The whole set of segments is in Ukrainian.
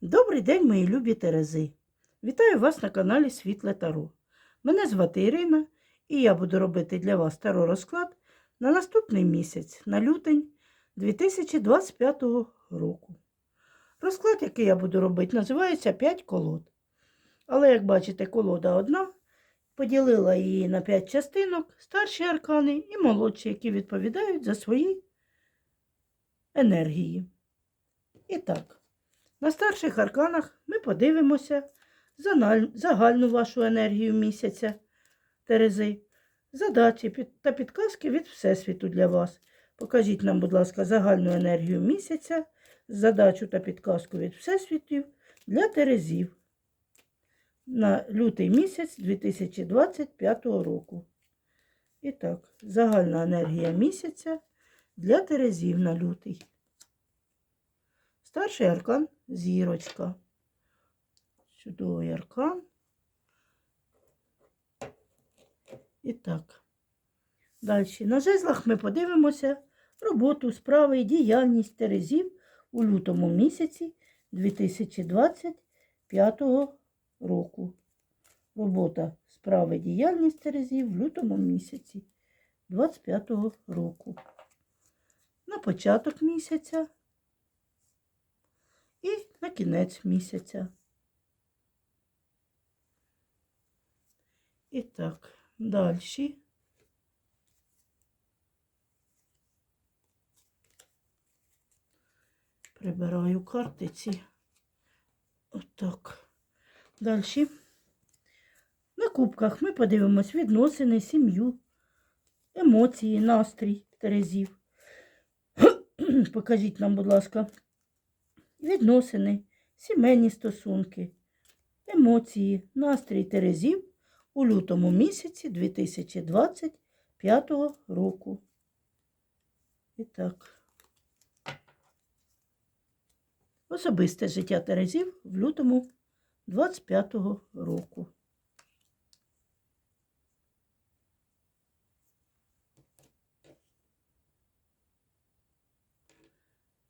Добрий день, мої любі Терези. Вітаю вас на каналі Світле Таро. Мене звати Ірина, і я буду робити для вас таро розклад на наступний місяць, на лютень 2025 року. Розклад, який я буду робити, називається 5 колод. Але, як бачите, колода одна. Поділила її на 5 частинок, старші аркани і молодші, які відповідають за свої енергії. І так. На старших арканах ми подивимося загальну вашу енергію місяця Терези, задачі та підказки від Всесвіту для вас. Покажіть нам, будь ласка, загальну енергію місяця, задачу та підказку від Всесвітів для Терезів на лютий місяць 2025 року. І так, загальна енергія місяця для Терезів на лютий. Старший аркан зірочка. Чудовий аркан. І так. Далі. На жезлах ми подивимося роботу, справи і діяльність Терезів у лютому місяці 2025 року. Робота, справи, діяльність Терезів в лютому місяці 2025 року. На початок місяця і на кінець місяця. І так, далі. Прибираю картиці. Отак. Далі. На кубках ми подивимось відносини, сім'ю, емоції, настрій Терезів. Покажіть нам, будь ласка, відносини, сімейні стосунки, емоції, настрій Терезів у лютому місяці 2025 року. І так. Особисте життя Терезів в лютому 25 року.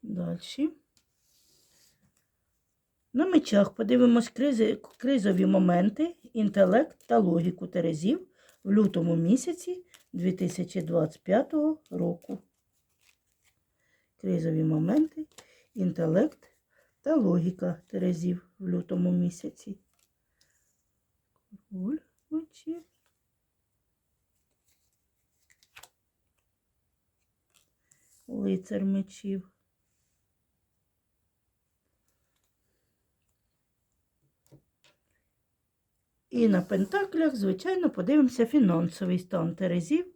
Далі. На мечах подивимось кризи, кризові моменти, інтелект та логіку Терезів в лютому місяці 2025 року. Кризові моменти, інтелект та логіка Терезів в лютому місяці. Лицар мечів. І на пентаклях, звичайно, подивимося фінансовий стан Терезів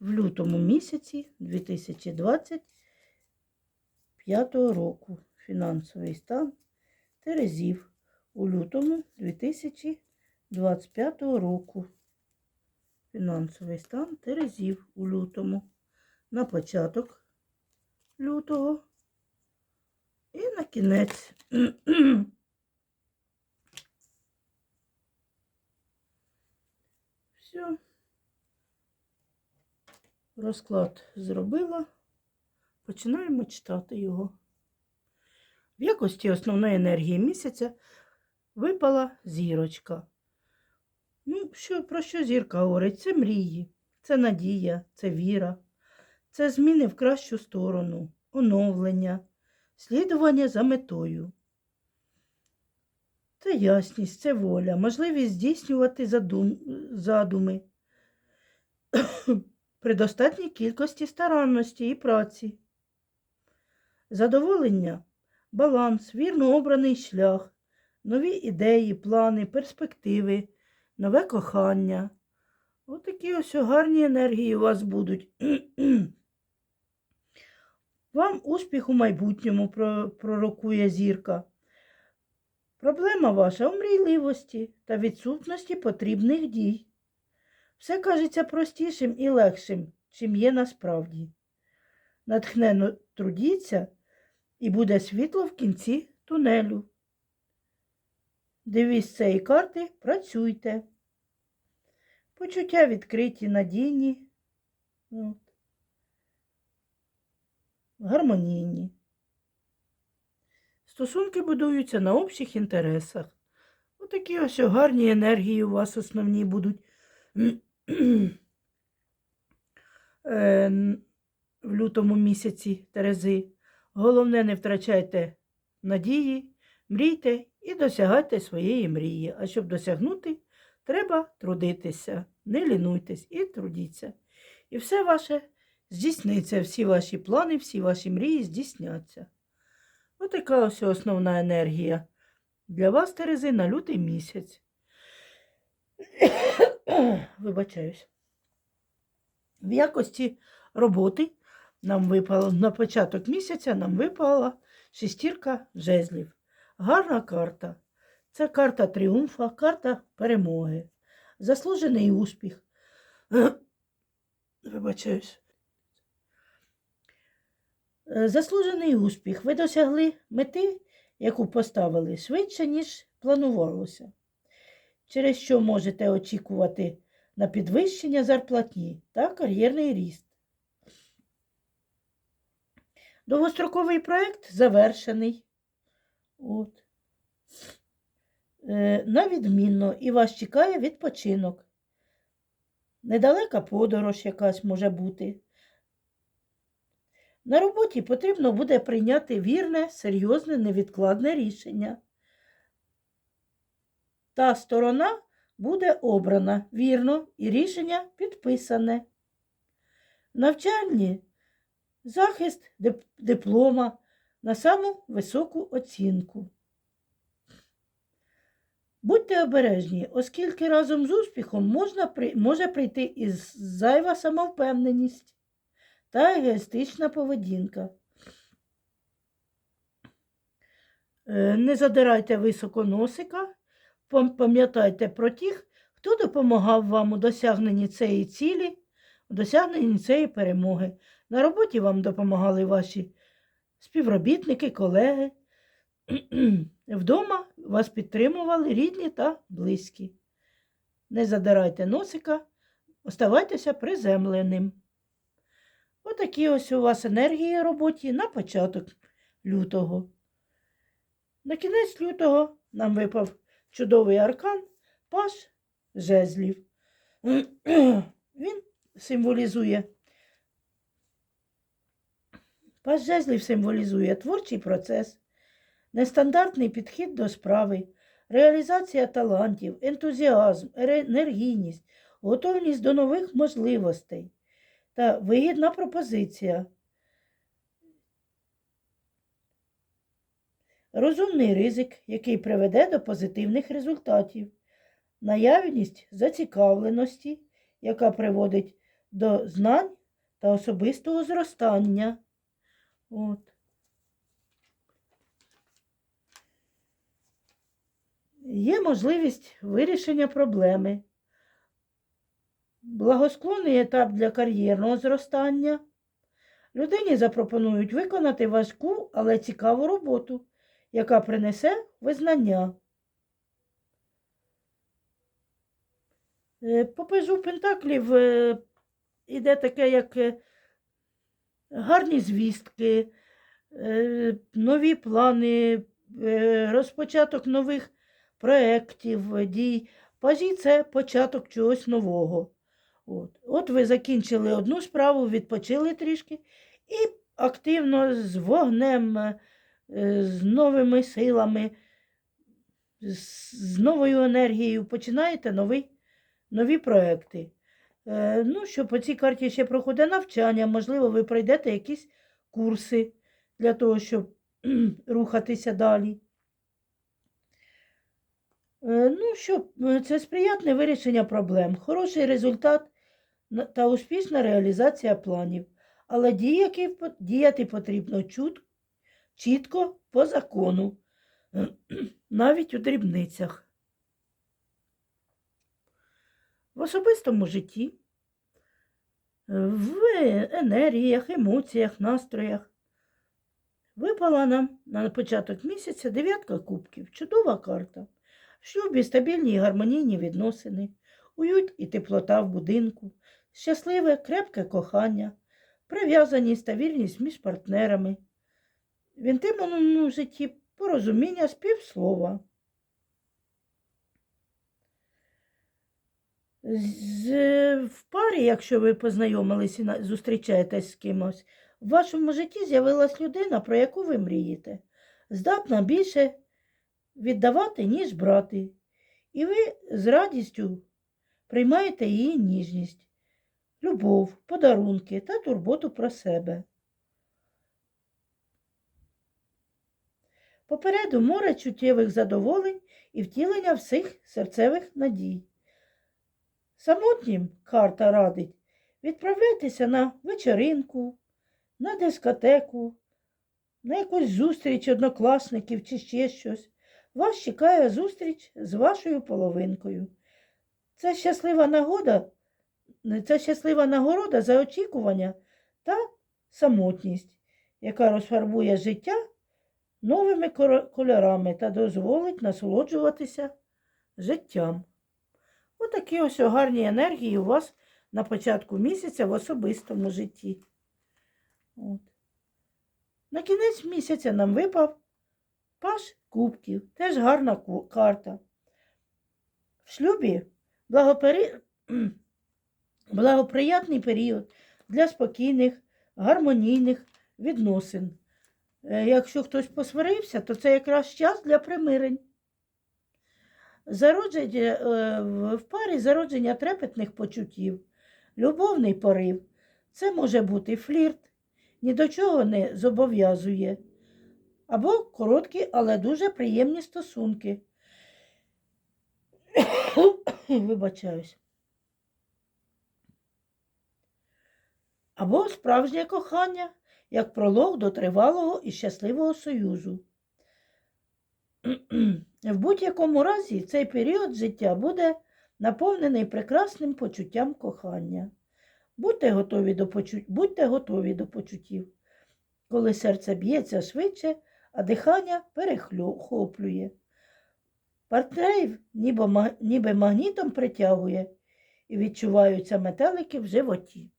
в лютому місяці 2025 року. Фінансовий стан Терезів у лютому 2025 року. Фінансовий стан Терезів у лютому. На початок лютого і на кінець. Все. Розклад зробила. Починаємо читати його. В якості основної енергії місяця випала зірочка. Ну, що, про що зірка говорить? Це мрії, це надія, це віра, це зміни в кращу сторону, оновлення, слідування за метою. Це ясність, це воля, можливість здійснювати задум... задуми при достатній кількості старанності і праці. Задоволення, баланс, вірно обраний шлях, нові ідеї, плани, перспективи, нове кохання. Отакі ось гарні енергії у вас будуть. Вам успіх у майбутньому пророкує зірка. Проблема ваша у мрійливості та відсутності потрібних дій. Все кажеться простішим і легшим, чим є насправді. Натхнено трудіться і буде світло в кінці тунелю. Дивіться цієї карти, працюйте. Почуття відкриті, надійні, от. гармонійні. Стосунки будуються на общих інтересах. Отакі ось гарні енергії у вас основні будуть. Е, в лютому місяці Терези. Головне, не втрачайте надії, мрійте і досягайте своєї мрії. А щоб досягнути, треба трудитися. Не лінуйтесь і трудіться. І все ваше здійсниться, всі ваші плани, всі ваші мрії здійсняться. Отака ось основна енергія для вас, Терези, на лютий місяць. Вибачаюсь. В якості роботи нам випало на початок місяця нам випала шестірка жезлів. Гарна карта. Це карта тріумфа, карта перемоги. Заслужений успіх. Вибачаюсь. Е, Заслужений успіх. Ви досягли мети, яку поставили швидше, ніж планувалося, через що можете очікувати на підвищення зарплатні та кар'єрний ріст. Довгостроковий проєкт завершений. От. Е, на і вас чекає відпочинок. Недалека подорож якась може бути. На роботі потрібно буде прийняти вірне, серйозне, невідкладне рішення. Та сторона буде обрана вірно і рішення підписане. Навчальні захист диплома на саму високу оцінку. Будьте обережні, оскільки разом з успіхом можна, може прийти і зайва самовпевненість та егоїстична поведінка. Е, Не задирайте високо носика, пам'ятайте про тих, хто допомагав вам у досягненні цієї цілі, у досягненні цієї перемоги. На роботі вам допомагали ваші співробітники, колеги. Вдома вас підтримували рідні та близькі. Не задирайте носика, оставайтеся приземленим. Отакі ось у вас енергії роботі на початок лютого. На кінець лютого нам випав чудовий аркан Паш жезлів. Він символізує. Паш жезлів символізує творчий процес, нестандартний підхід до справи, реалізація талантів, ентузіазм, енергійність, готовність до нових можливостей та вигідна пропозиція. Розумний ризик, який приведе до позитивних результатів, наявність зацікавленості, яка приводить до знань та особистого зростання. От. Є можливість вирішення проблеми. Благосклонний етап для кар'єрного зростання. Людині запропонують виконати важку, але цікаву роботу, яка принесе визнання. Е, По пежу Пентаклів е, іде таке, як е, гарні звістки, нові плани, розпочаток нових проєктів, дій. Пажі це початок чогось нового. От. От ви закінчили одну справу, відпочили трішки і активно з вогнем, е, з новими силами, з, новою енергією починаєте новий, нові проекти. Е, ну, що по цій карті ще проходить навчання, можливо, ви пройдете якісь курси для того, щоб рухатися далі. Е, Ну, що це сприятне вирішення проблем, хороший результат та успішна реалізація планів. Але діяти потрібно чітко по закону, навіть у дрібницях. В особистому житті, в енергіях, емоціях, настроях. Випала нам на початок місяця дев'ятка кубків. Чудова карта. В шлюбі стабільні і гармонійні відносини, уют і теплота в будинку, щасливе, крепке кохання, прив'язаність та вірність між партнерами. В інтимному житті порозуміння співслова. З, в парі, якщо ви познайомились і зустрічаєтесь з кимось, в вашому житті з'явилась людина, про яку ви мрієте, здатна більше віддавати, ніж брати. І ви з радістю приймаєте її ніжність, любов, подарунки та турботу про себе. Попереду море чуттєвих задоволень і втілення всіх серцевих надій. Самотнім карта радить відправляйтеся на вечеринку, на дискотеку, на якусь зустріч однокласників чи ще щось. Вас чекає зустріч з вашою половинкою. Це щаслива нагода, це щаслива нагорода за очікування та самотність, яка розфарбує життя новими кольорами та дозволить насолоджуватися життям. Отакі ось гарні енергії у вас на початку місяця в особистому житті. От. На кінець місяця нам випав паш кубків, теж гарна карта. В шлюбі благопері... благоприятний період для спокійних, гармонійних відносин. Е, Якщо хтось посварився, то це якраз час для примирень. Зародження, е, в парі зародження трепетних почуттів, любовний порив. Це може бути флірт, ні до чого не зобов'язує. Або короткі, але дуже приємні стосунки. Вибачаюсь. Або справжнє кохання, як пролог до тривалого і щасливого союзу. В будь-якому разі цей період життя буде наповнений прекрасним почуттям кохання. Будьте готові до, почу... Будьте готові до почуттів, коли серце б'ється швидше, а дихання перехоплює. Партнерів ніби, магнітом притягує і відчуваються метелики в животі.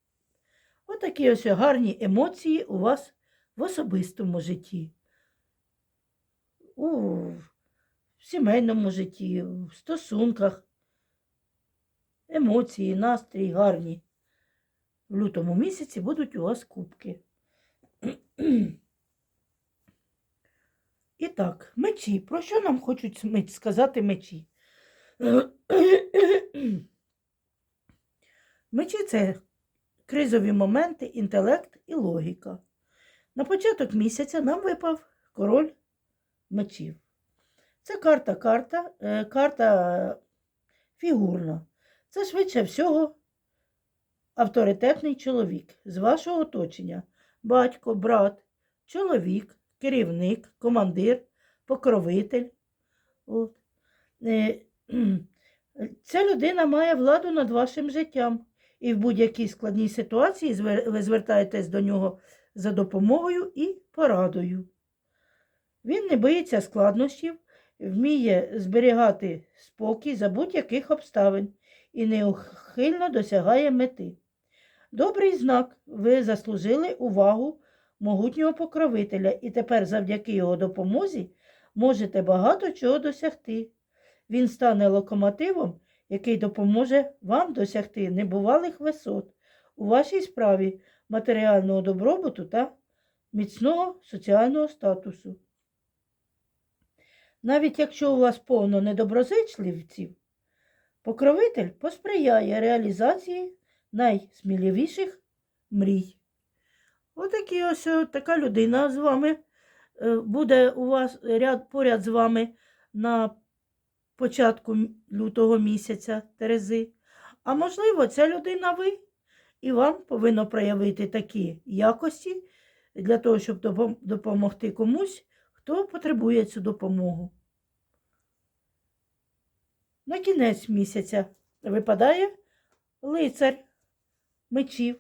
Отакі ось гарні емоції у вас в особистому житті у сімейному житті, в стосунках, емоції, настрій гарні. В лютому місяці будуть у вас кубки. І так, мечі. Про що нам хочуть сказати мечі? Мечі це кризові моменти, інтелект і логіка. На початок місяця нам випав король мечів. Це карта карта, е, карта фігурна. Це швидше всього авторитетний чоловік з вашого оточення. Батько, брат, чоловік, керівник, командир, покровитель. Е. Ця людина має владу над вашим життям. І в будь-якій складній ситуації ви звертаєтесь до нього за допомогою і порадою. Він не боїться складнощів, вміє зберігати спокій за будь-яких обставин і неухильно досягає мети. Добрий знак, ви заслужили увагу могутнього покровителя, і тепер завдяки його допомозі можете багато чого досягти. Він стане локомотивом, який допоможе вам досягти небувалих висот у вашій справі матеріального добробуту та міцного соціального статусу. Навіть якщо у вас повно недоброзичливців, покровитель посприяє реалізації найсміливіших мрій. Отакі ось е, така людина з вами е, буде у вас ряд, поряд з вами на початку лютого місяця Терези. А можливо, ця людина ви, і вам повинно проявити такі якості для того, щоб допомогти комусь, хто потребує цю допомогу. На кінець місяця випадає лицар мечів.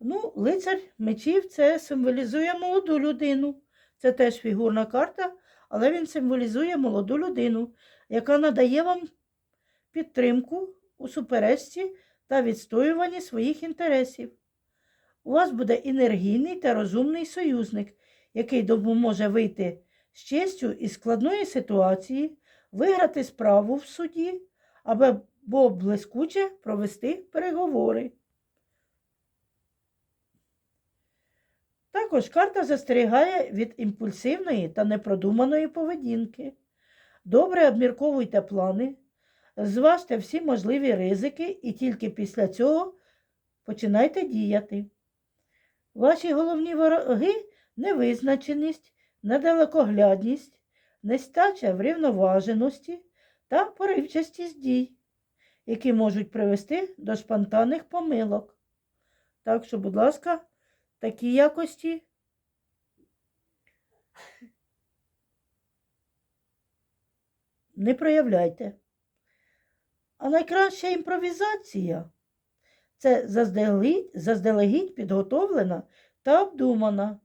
Ну, лицар мечів це символізує молоду людину. Це теж фігурна карта, але він символізує молоду людину, яка надає вам підтримку у суперечці та відстоюванні своїх інтересів. У вас буде енергійний та розумний союзник, який допоможе вийти з честю із складної ситуації виграти справу в суді або блискуче провести переговори. Також карта застерігає від імпульсивної та непродуманої поведінки. Добре обмірковуйте плани, зважте всі можливі ризики і тільки після цього починайте діяти. Ваші головні вороги невизначеність, недалекоглядність, нестача врівноваженості та поривчастість дій, які можуть привести до спонтанних помилок. Так що, будь ласка, такі якості не проявляйте. А найкраща імпровізація це заздалегідь, заздалегідь підготовлена та обдумана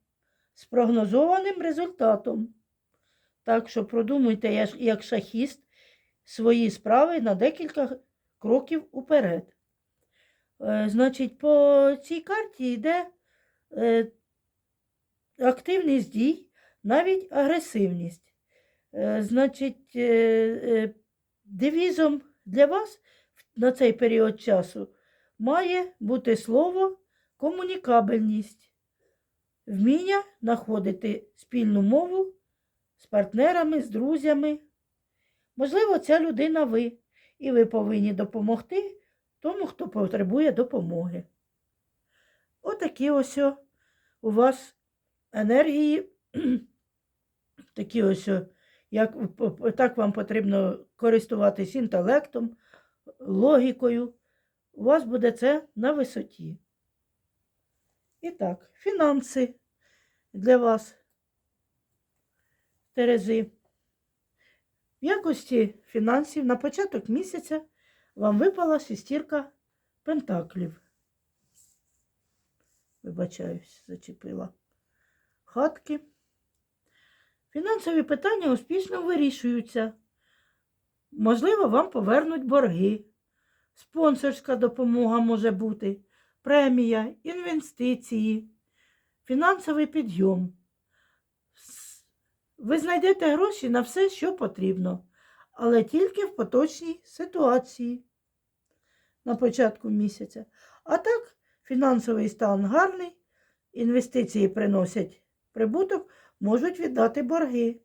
з прогнозованим результатом. Так що продумуйте як- шахіст свої справи на декілька кроків уперед. Е, Значить, по цій карті йде е, активність дій, навіть агресивність. Е, Значить, е, е, девізом для вас на цей період часу має бути слово комунікабельність, вміння знаходити спільну мову з партнерами, з друзями. Можливо, ця людина ви, і ви повинні допомогти тому, хто потребує допомоги. Отакі ось у вас енергії, такі ось, як, так вам потрібно користуватись інтелектом, логікою. У вас буде це на висоті. І так, фінанси для вас, Терези. В якості фінансів на початок місяця вам випала шестірка пентаклів. Вибачаюсь, зачепила. Хатки. Фінансові питання успішно вирішуються. Можливо, вам повернуть борги. Спонсорська допомога може бути, премія, інвестиції, фінансовий підйом. Ви знайдете гроші на все, що потрібно, але тільки в поточній ситуації на початку місяця. А так, фінансовий стан гарний, інвестиції приносять прибуток, можуть віддати борги.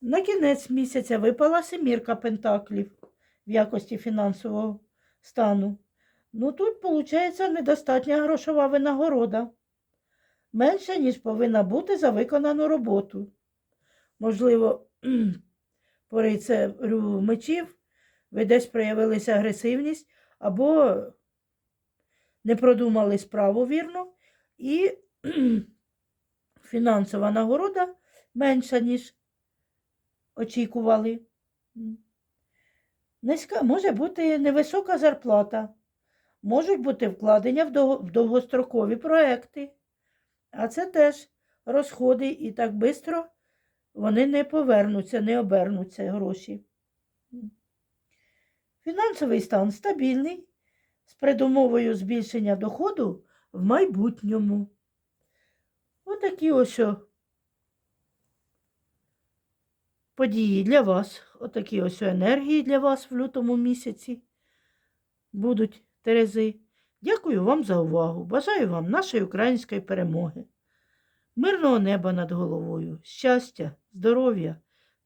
На кінець місяця випала семірка пентаклів в якості фінансового стану. Ну тут, виходить, недостатня грошова винагорода. Менше, ніж повинна бути за виконану роботу. Можливо, по рицарю мечів ви десь проявилися агресивність або не продумали справу вірно, і фінансова нагорода менша, ніж очікували. Низька може бути невисока зарплата, можуть бути вкладення в дов- в довгострокові проекти. А це теж розходи, і так швидко вони не повернуться, не обернуться гроші. Фінансовий стан стабільний, з передумовою збільшення доходу в майбутньому. Отакі ось події для вас, отакі ось енергії для вас в лютому місяці будуть Терези. Дякую вам за увагу. Бажаю вам нашої української перемоги, мирного неба над головою, щастя, здоров'я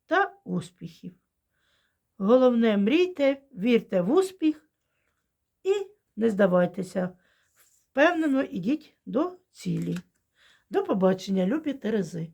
та успіхів. Головне, мрійте, вірте в успіх і не здавайтеся. Впевнено, ідіть до цілі. До побачення, любі Терези.